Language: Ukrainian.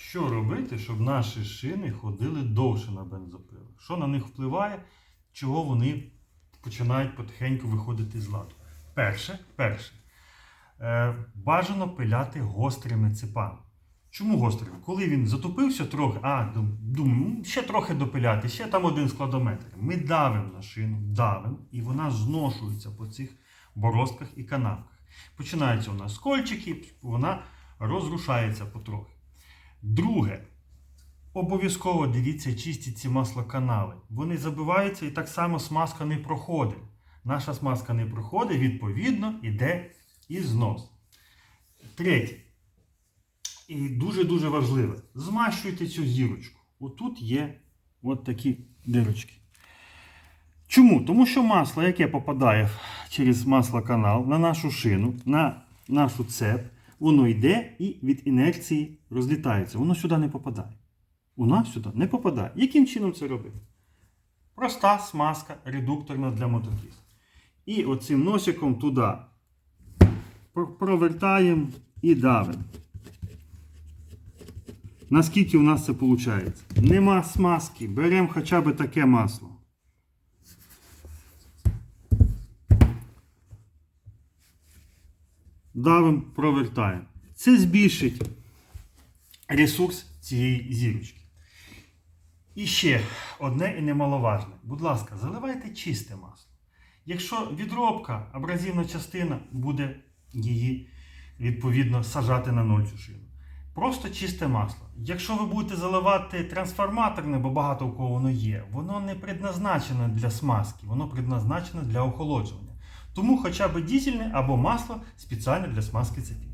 Що робити, щоб наші шини ходили довше на бензопилах? Що на них впливає, чого вони починають потихеньку виходити з ладу? Перше, перше, е, бажано пиляти гострими цепами. Чому гострими? Коли він затупився трохи, а думаю, ще трохи допиляти, ще там один складометр. Ми давимо на шину, давимо, і вона зношується по цих бороздках і канавках. Починаються у нас скольчики, вона розрушається потрохи. Друге, обов'язково дивіться, чистіть ці маслоканали. Вони забиваються і так само смазка не проходить. Наша смазка не проходить, відповідно, іде і знос. Третє. І дуже-дуже важливе. Змащуйте цю зірочку. Отут є от такі дирочки. Чому? Тому що масло, яке попадає через маслоканал на нашу шину, на нашу цеп, воно йде і від інерції розлітається. Воно сюди не попадає. Нас сюди не попадає. Яким чином це робити? Проста смазка редукторна для мотокіз. І оцим носиком туди провертаємо і давимо. Наскільки у нас це виходить? Нема смазки. Беремо хоча б таке масло. Давимо, провертаємо. Це збільшить ресурс цієї зірочки. І ще одне і немаловажне. Будь ласка, заливайте чисте масло. Якщо відробка, абразивна частина буде її відповідно сажати на ноль цю шину. Просто чисте масло. Якщо ви будете заливати трансформаторне, бо багато у кого воно є, воно не предназначене для смазки, воно предназначене для охолоджування. Тому хоча б дізельне або масло спеціально для смазки цепі.